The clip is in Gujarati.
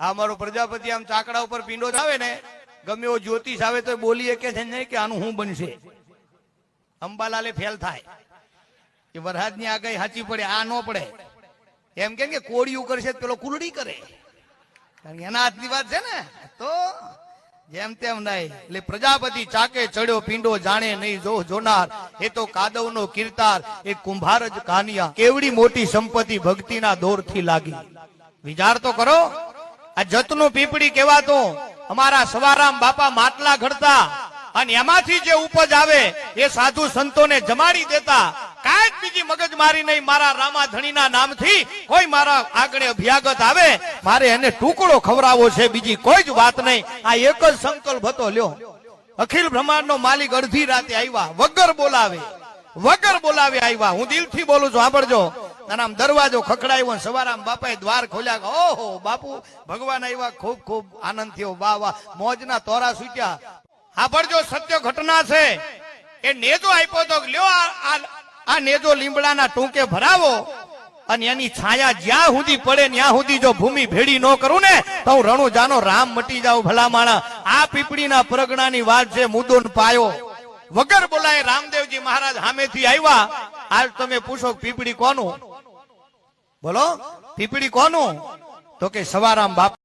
આ મારો પ્રજાપતિ આમ ચાકડા ઉપર પીંડો આવે ને, ગમે એવો જ્યોતિષ આવે તો બોલીએ કે છે નહીં કે આનું શું બનશે. અંબાલાલે ફેલ થાય. કે વરસાદની આગાહી સાચી પડે, આ ન પડે. એમ કેમ કે કોળિયું કરશે પેલો કુલડી કરે. કારણ એના હાથની વાત છે ને, તો જેમ તેમ નહીં. એટલે પ્રજાપતિ ચાકે ચડ્યો, પીંડો જાણે નહીં, જો જોનાર, એ તો કાદવ નો કીર્તાર, એ કુંભાર જ કાનિયા. કેવડી મોટી સંપત્તિ ભક્તિના દોરથી લાગી. વિચાર તો કરો આ જતનું પીપળી કહેવાતું. અમારા સવારામ બાપા માટલા ઘડતા. અને એમાંથી જે ઉપજ આવે, એ સાધુ સંતોને જમાડી દેતા. કાંઈ બીજી મગજ મારી નહીં, મારા રામાધણીના નામથી કોઈ મારા આગળ અભ્યાગત આવે. મારે એને ટુકડો ખવડાવવો છે, બીજી કોઈ જ વાત નહીં. આ એક જ સંકલ્પ હતો, લ્યો. અખિલ બ્રહ્માંડનો માલિક અડધી રાતે આવ્યા, વગર બોલાવે. વગર બોલાવે આવ્યા. હું દિલથી બોલું છું, સાંભળજો. અને આમ દરવાજો ખખડાયો સવારે આમ બાપાએ દ્વાર ખોલ્યા ઓહો, બાપુ, ભગવાન આવ્યા ખૂબ ખૂબ આનંદ થયો. વાહ વાહ, મોજના તોરા છૂટ્યા સાંભળજો સત્ય ઘટના છે, એ નેજો આપ્યો તો લ્યો, આ- નેજો લીમડાના ટૂંકે ભરાવો અને એની છાયા જ્યાં સુધી પડે, ત્યાં સુધી જો ભૂમિ ભેડી ન કરું ને, તો હું રણુ જાનો રામ મટી જાઉં ભલા માણા આ પીપળીના પરગણાની વાત છે મુદ્દો પાયો. વગર બોલાય રામદેવજી મહારાજ સામેથી આવ્યા. આજ તમે પૂછો પીપળી કોનું? બોલો પીપળી કોનું? તો કે સવારામ બાપા